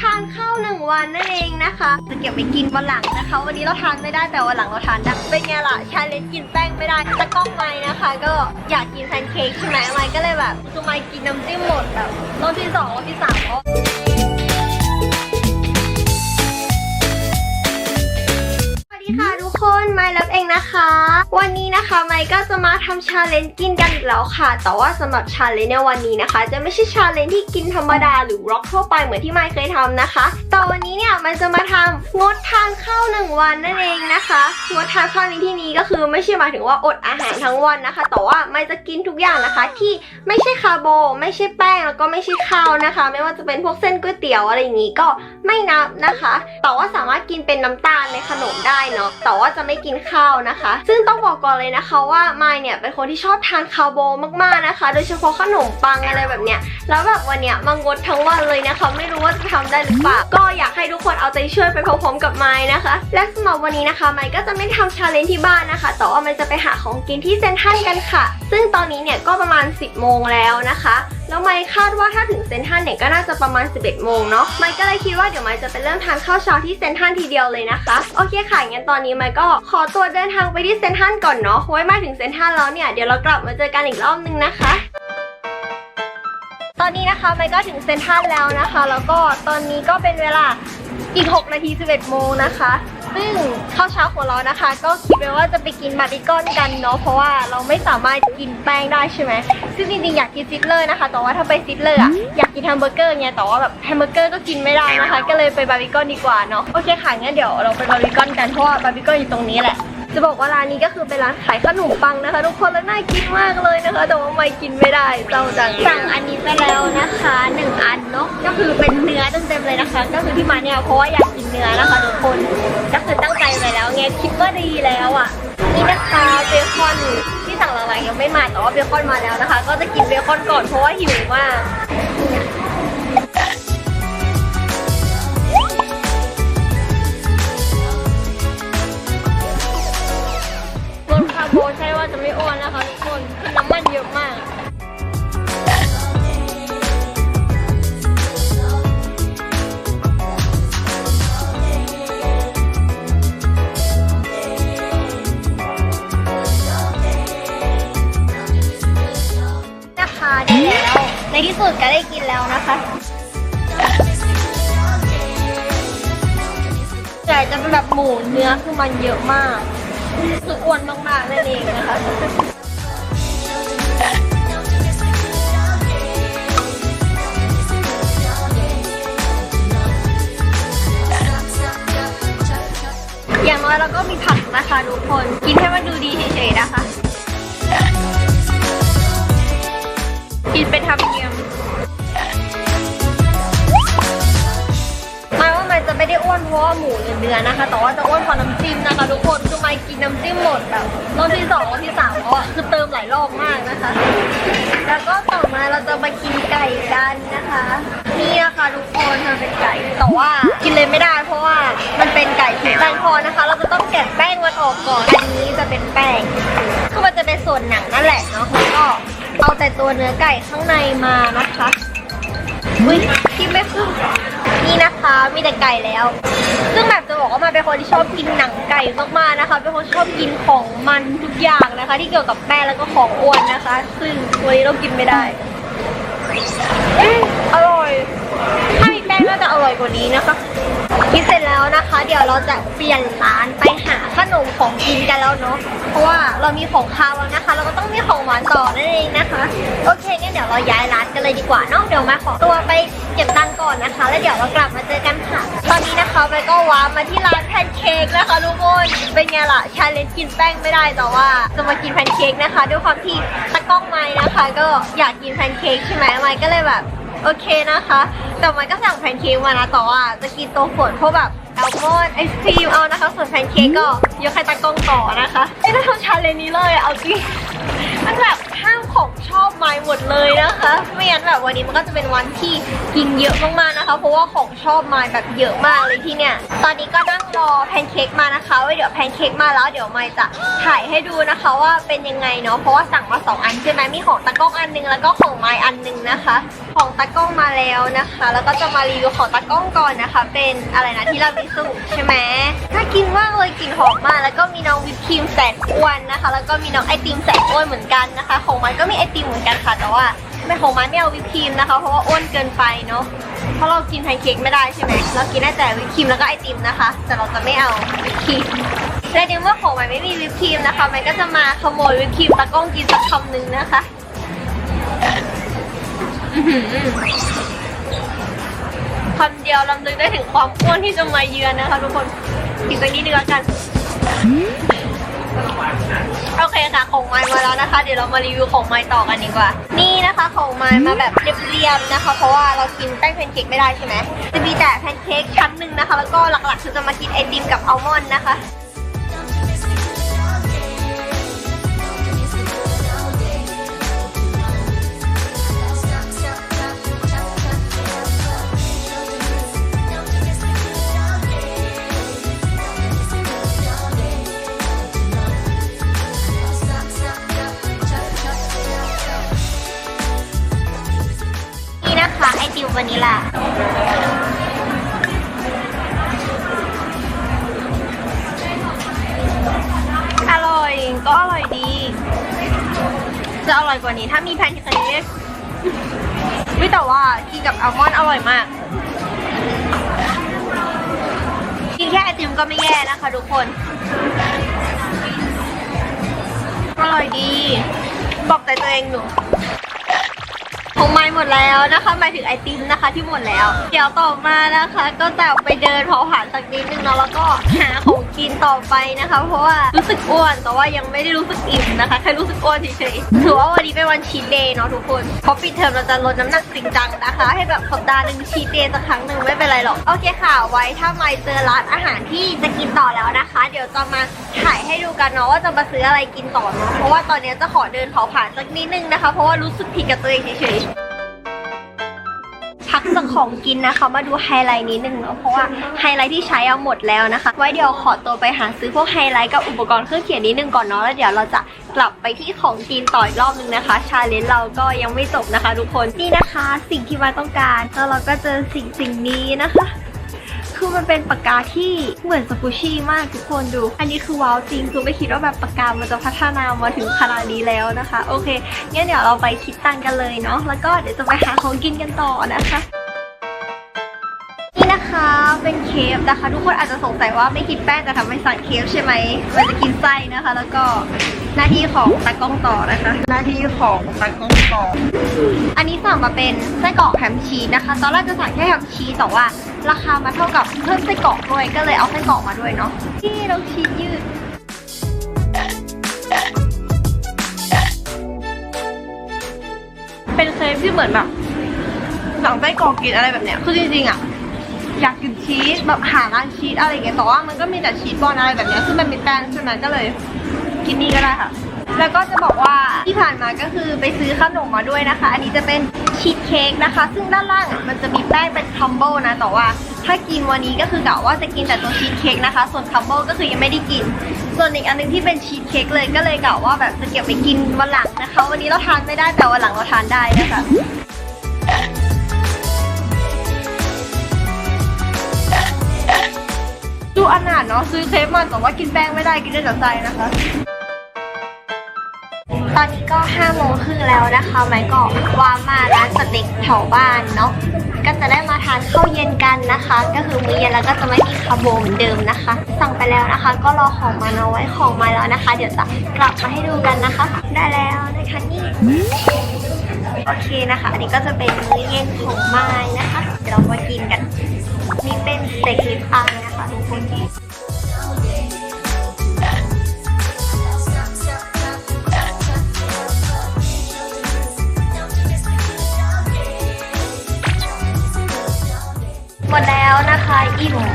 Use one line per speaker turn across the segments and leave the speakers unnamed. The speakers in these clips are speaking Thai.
ทานข้าวหนึ่งวันนั่นเองนะคะจะเก็บไปกินวันหลังนะคะ วันนี้เราทานไม่ได้แต่วันหลังเราทานได้เป็นไงล่ะชาเลนจ์กินแป้งไม่ได้ตะกล้องไม้นะคะ ก็อยากกินแพนเค้กใช่ไหมไม้ก็เลยแบบคือไม้กินน้ำจิ้มหมดแบบรอบที่สองรอบที่สาม ค่ะทุกคนไมล์รับเองนะคะ วันนี้นะคะไมค์ก็จะมาทำชาเลนจ์กินกันอีกแล้วค่ะ แต่ว่าสำหรับชาเลนจ์ในวันนี้นะคะ จะไม่ใช่ชาเลนจ์ที่กินธรรมดาหรือร็อกทั่วไปเหมือนที่ไมค์เคยทำนะคะ แต่วันนี้เนี่ยไมค์จะมาทำงดทานข้าวหนึ่งวันนั่นเองนะคะงดทานข้าวในที่นี้ก็คือไม่ใช่หมายถึงว่าอดอาหารทั้งวันนะคะ แต่ว่าไมค์จะกินทุกอย่างนะคะ ที่ไม่ใช่คาร์โบ ไม่ใช่แป้งแล้วก็ไม่ใช่ข้าวนะคะ ไม่ว่าจะเป็นพวกเส้นก๋วยเตี๋ยวอะไรอย่างนี้ก็ไม่นับนะคะ แต่ว่าสามารถกินเป็นน้ำตาลในขนมได้เนาะแต่ว่าจะไม่กินข้าวนะคะ ซึ่งต้องบอกก่อนเลยนะคะว่าไมายเนี่ยเป็นคนที่ชอบทานคาร์โบมากๆนะคะ โดยเฉพาะขนมปังอะไรแบบเนี้ยแล้วแบบวันเนี้ยมางงดทั้งวันเลยนะคะไม่รู้ว่าจะทำได้หรือเปล่าก็อยากให้ทุกคนเอาใจช่วยไปพร้อมๆกับไมายนะคะ และสำหรับวันนี้นะคะไมายก็จะไม่ทำชาเลนจ์ที่บ้านนะคะแต่ว่ามันจะไปหาของกินที่เซนทรัลกันค่ะ ซึ่งตอนนี้เนี่ยก็ประมาณ 10 โมงแล้วนะคะ แล้วไมค์คาดว่าถ้าถึงเซนทันเนี่ยก็น่าจะประมาณ 11 โมงเนาะไมค์ก็เลยคิดว่าเดี๋ยวไมค์จะไปเริ่มทานข้าวเช้าที่เซนทันทีเดียวเลยนะคะ โอเคค่ะงั้นตอนนี้ไมค์ก็ขอตัวเดินทางไปที่เซนทันก่อนเนาะไว้มาถึงเซนทันแล้วเนี่ยเดี๋ยวเรากลับมาเจอกันอีกรอบนึงนะคะตอนนี้นะคะไมค์ก็ถึงเซนทันแล้วนะคะ แล้วก็ตอนนี้ก็เป็นเวลาอีก 6 นาที 11 โมงนะคะ ซึ่งข้าวเช้าของเรานะคะ ก็คิดไว้ว่าจะไปกินบาร์บีคอนกันเนาะเพราะว่าเราไม่สามารถกินแป้งได้ใช่ไหมซึ่งจริงๆอยากกินซิดเลอร์นะคะแต่ว่าถ้าไปซิดเลอร์อะอยากกินแฮมเบอร์เกอร์ไงแต่ว่าแบบแฮมเบอร์เกอร์ก็กินไม่ได้นะคะ ก็เลยไปบาร์บีคอนดีกว่าเนาะโอเคค่ะงั้นเดี๋ยวเราไปบาร์บีคอนกันเพราะว่าบาร์บีคอนอยู่ตรงนี้แหละ จะบอกว่าร้านนี้ก็คือเป็นร้านขายขนมปังนะคะ ทุกคนแล้วน่ากินมากเลยนะคะ แต่ว่าไม่กินไม่ได้เจ้าจังสั่งอันนี้ไปแล้วนะคะหนึ่งอันเนาะก็คือเป็นเนื้อเต็มๆเลยนะคะ ก็คือที่มาเนี่ยเพราะว่าอยากกินเนื้อนะคะทุกคนก็คือตั้งใจไปแล้วไงคิดว่าดีแล้วอะนี่นะคะเบคอนที่สั่งหลังๆยังไม่มาแต่ว่าเบคอนมาแล้วนะคะ ก็จะกินเบคอนก่อนเพราะว่าหิวมาก สุดก็ได้กินแล้วนะคะแต่จะเป็นแบบหมูเนื้อคือมันเยอะมากคืออ้วนมากๆนั่นเองนะคะอย่างน้อยเราก็มีผักนะคะทุกคน กินให้มันดูดีเฉยๆนะคะ กินเป็นทำเนียมหมายว่ามันจะไม่ได้อ้วนเพราะว่าหมูหรือเนื้อนะคะ แต่ว่าจะอ้วนเพราะน้ำจิ้มนะคะทุกคนคือไม่กินน้ำจิ้มหมดแบบรอบที่สองรอบที่สามเพราะว่าคือเติมหลายรอบมากนะคะ แล้วก็ต่อมาเราจะมากินไก่กันนะคะ นี่นะคะทุกคนมันเป็นไก่ แต่ว่ากินเลยไม่ได้ เพราะว่ามันเป็นไก่ที่แป้งพอนะคะ เราจะต้องแกะแป้งมันออกก่อน อันนี้จะเป็นแป้งคือมันจะเป็นส่วนหนังนั่นแหละเนาะแล้วก็ เอาแต่ตัวเนื้อไก่ข้างในมานะคะอุ้ยกินไม่ขึ้นนี่นะคะมีแต่ไก่แล้ว ซึ่งแบบจะบอกว่ามันเป็นคนที่ชอบกินหนังไก่มากๆนะคะ เป็นคนชอบกินของมันทุกอย่างนะคะ ที่เกี่ยวกับแป้งแล้วก็ของอ้วนนะคะ ซึ่งวันนี้เรากินไม่ได้อืมอร่อย ถ้ามีแป้งน่าจะอร่อยกว่านี้นะคะ กินเสร็จแล้วนะคะ เดี๋ยวเราจะเปลี่ยนร้านไปหาขนมของกินกันแล้วเนาะเพราะว่าเรามีของคาวแล้วนะคะ เราก็ต้องมีของหวานต่อนั่นเองนะคะ โอเคงั้นเดี๋ยวเราย้ายร้านกันเลยดีกว่าเนาะเดี๋ยวมาขอตัวไปเก็บตังค์ก่อนนะคะ แล้วเดี๋ยวเรากลับมาเจอกันค่ะ ตอนนี้นะคะไปก็ว้ามาที่ร้านแพนเค้กนะคะทุกคนเป็นไงล่ะชาเลนจ์กินแป้งไม่ได้แต่ว่าจะมากินแพนเค้กนะคะ ด้วยความที่ตะกล้องไม้นะคะ ก็อยากกินแพนเค้กใช่ไหมไม้ก็เลยแบบ โอเคนะคะ แต่มันก็สั่งแพนเค้กมานะแต่ว่าจะกินโตฝนเพราะแบบแอลมอนด์ไอศครีมเอานะคะ ส่วนแพนเค้กก็ยกให้ตากล้องต่อนะคะไม่ได้ทำชาเลนจ์นี้เลยเอาจริง มันแบบห้ามของชอบไม้หมดเลยนะคะ ไม่งั้นแบบวันนี้มันก็จะเป็นวันที่กินเยอะมากๆนะคะ เพราะว่าของชอบไม้แบบเยอะมากเลยที่เนี่ย ตอนนี้ก็นั่งรอแพนเค้กมานะคะไว้เดี๋ยวแพนเค้กมาแล้วเดี๋ยวไม้จะถ่ายให้ดูนะคะว่าเป็นยังไงเนาะ เพราะว่าสั่งมาสองอันใช่ไหมมีของตากล้องอันหนึงแล้วก็ของไม้อันหนึงนะคะ ของตากล้องมาแล้วนะคะ แล้วก็จะมารีวิวของตากล้องก่อนนะคะ เป็นอะไรนะที่เราบิสุใช่ไหมน่ากินมากเลยกลิ่นหอมมาก แล้วก็มีน้องวิปครีมแสนอ้วนนะคะ แล้วก็มีน้องไอติมแสนอ้วนเหมือนกันนะคะ ของมันก็มีไอติมเหมือนกันค่ะ แต่ว่าไม่ของมันไม่เอาวิปครีมนะคะ เพราะว่าอ้วนเกินไปเนาะ เพราะเรากินแพนเค้กไม่ได้ใช่ไหมเรากินได้แต่วิปครีมแล้วก็ไอติมนะคะ แต่เราจะไม่เอาวิปครีมและในเมื่อของมันไม่มีวิปครีมนะคะ มันก็จะมาขโมยวิปครีมตะก้องกินสักคำหนึ่งนะคะคำเดียวลำลึกได้ถึงความอ้วนที่จะมาเยือนนะคะทุกคนกินไปนิดนึงแล้วกัน โอเคค่ะ ของไม้มาแล้วนะคะ เดี๋ยวเรามารีวิวของไม้ต่อกันดีกว่า นี่นะคะของไม้มาแบบเรียบๆนะคะ เพราะว่าเรากินแป้งแพนเค้กไม่ได้ใช่ไหมจะมีแต่แพนเค้กชั้นหนึ่งนะคะ แล้วก็หลักๆคือจะมากินไอติมกับอัลมอนด์นะคะ วานิลาอร่อยก็อร่อยดี จะอร่อยกว่านี้ถ้ามีแพนเค้กวิแต่ว่ากินกับอัลมอนด์อร่อยมาก กินแค่ไอติมก็ไม่แย่นะคะทุกคน อร่อยดี บอกใจตัวเองหนู หมดแล้วนะคะหมายถึงไอติมนะคะที่หมดแล้ว เดี๋ยวต่อมานะคะ ก็จะไปเดินเผาผ่านสักนิดนึงเนาะแล้วก็หาของกินต่อไปนะคะ เพราะว่ารู้สึกอ้วนแต่ว่ายังไม่ได้รู้สึกอิ่มนะคะแค่รู้สึกอ้วนเฉยๆถือว่าวันนี้เป็นวันชีเดย์เนาะทุกคนเพราะปิดเทอมเราจะลดน้ำหนักจริงจังนะคะ ให้แบบสัปดาห์หนึ่งชีเดย์สักครั้งหนึ่งไม่เป็นไรหรอกโอเคค่ะ ไว้ถ้าไม่เจอร้านอาหารที่จะกินต่อแล้วนะคะ เดี๋ยวจะมาถ่ายให้ดูกันเนาะว่าจะมาซื้ออะไรกินต่อเนาะเพราะว่าตอนนี้จะขอเดินเผาผ่านสักนิดนึงนะคะ เพราะว่ารู้สึกผิดกับตัวเองเฉยๆ พักจากของกินนะคะ มาดูไฮไลท์นิดนึงเนาะเพราะว่าไฮไลท์ที่ใช้เอาหมดแล้วนะคะ ไว้เดี๋ยวขอตัวไปหาซื้อพวกไฮไลท์กับอุปกรณ์เครื่องเขียนนิดนึงก่อนเนาะแล้วเดี๋ยวเราจะกลับไปที่ของกินต่ออีกรอบนึงนะคะชาเลนจ์เราก็ยังไม่จบนะคะ ทุกคนนี่นะคะ สิ่งที่มาต้องการแล้วเราก็เจอสิ่งสิ่งนี้นะคะ คือมันเป็นปากกาที่เหมือนสกูชี่มากทุกคนดู อันนี้คือว้าวจริงคือไม่คิดว่าแบบปากกามันจะพัฒนามาถึงขนาดนี้แล้วนะคะ โอเคงั้นเดี๋ยวเราไปคิดตังค์กันเลยเนาะแล้วก็เดี๋ยวจะไปหาของกินกันต่อนะคะนี่นะคะเป็นเคฟนะคะ ทุกคนอาจจะสงสัยว่าไม่กินแป้งแต่ทำไมสั่งเคฟใช่ไหมมันจะกินไส้นะคะ แล้วก็หน้าที่ของตากล้องต่อนะคะ หน้าที่ของตากล้องต่อ อันนี้สั่งมาเป็นไส้กรอกแฮมชีสนะคะ ตอนแรกจะสั่งแค่แฮมชีสแต่ว่า ราคามาเท่ากับเพิ่มไส้กรอกด้วย ก็เลยเอาไส้กรอกมาด้วยเนาะที่เราชีสยืดเป็นเครปที่เหมือนแบบสั่งไส้กรอกกินอะไรแบบเนี้ยคือจริงๆอะอยากกินชีสแบบหาร้านชีสอะไรอย่างเงี้ยแต่ว่ามันก็มีแต่ชีสบอลอะไรแบบเนี้ยซึ่งมันมีแป้งใช่ไหมก็เลยกินนี่ก็ได้ค่ะ แล้วก็จะบอกว่าที่ผ่านมาก็คือไปซื้อขนมมาด้วยนะคะ อันนี้จะเป็น ชีสเค้กนะคะ ซึ่งด้านล่างมันจะมีแป้งเป็นคัมเบิลนะ แต่ว่าถ้ากินวันนี้ก็คือกะว่าจะกินแต่ตัวชีสเค้กนะคะ ส่วนคัมเบิลก็คือยังไม่ได้กิน ส่วนอีกอันหนึงที่เป็นชีสเค้กเลยก็เลยกะว่าแบบจะเก็บไปกินวันหลังนะคะ วันนี้เราทานไม่ได้แต่วันหลังเราทานได้นะคะดูอนาถเนาะซื้อเค้กมาแต่ว่ากินแป้งไม่ได้กินได้แต่ใจนะคะตอนนี้ก็ห้าโมงครึ่งแล้วนะคะไม้ก็ว่ามาร้าน ถวบ้านเนาะก็จะได้มาทานข้าวเย็นกันนะคะ ก็คือมื้อเย็นแล้วก็จะไม่มีคาร์โบเหมือนเดิมนะคะ สั่งไปแล้วนะคะ ก็รอของมาเอาไว้ของมาแล้วนะคะ เดี๋ยวจะกลับมาให้ดูกันนะคะ ได้แล้วนะคะนี่โอเคนะคะ อันนี้ก็จะเป็นมื้อเย็นของไม้นะคะเดี๋ยวเรามากินกันนี่เป็นสเต็กลิปอายนะคะทุกคน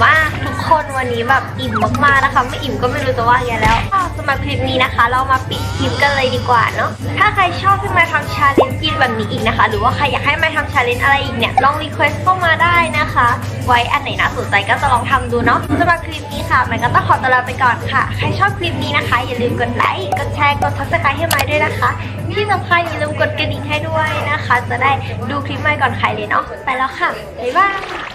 อิ่าทุกคนวันนี้แบบอิ่มมากๆนะคะ ไม่อิ่มก็ไม่รู้จะว่าไงแล้วสำหรับคลิปนี้นะคะ เรามาปิดคลิปกันเลยดีกว่าเนาะถ้าใครชอบให้มาทำชาเลนจ์กินแบบนี้อีกนะคะ หรือว่าใครอยากให้มาทำชาเลนจ์อะไรอีกเนี่ยลองรีเควสเข้ามาได้นะคะ ไว้อันไหนน่าสนใจก็จะลองทำดูเนาะสำหรับคลิปนี้ค่ะมันก็ต้องขอตัวลาไปก่อนค่ะ ใครชอบคลิปนี้นะคะ อย่าลืมกดไลค์กดแชร์กดซับสไครต์ให้ไม้ด้วยนะคะ ที่สำคัญอย่าลืมกดกระดิ่งให้ด้วยนะคะ จะได้ดูคลิปใหม่ก่อนใครเลยเนาะไปแล้วค่ะบ๊ายบาย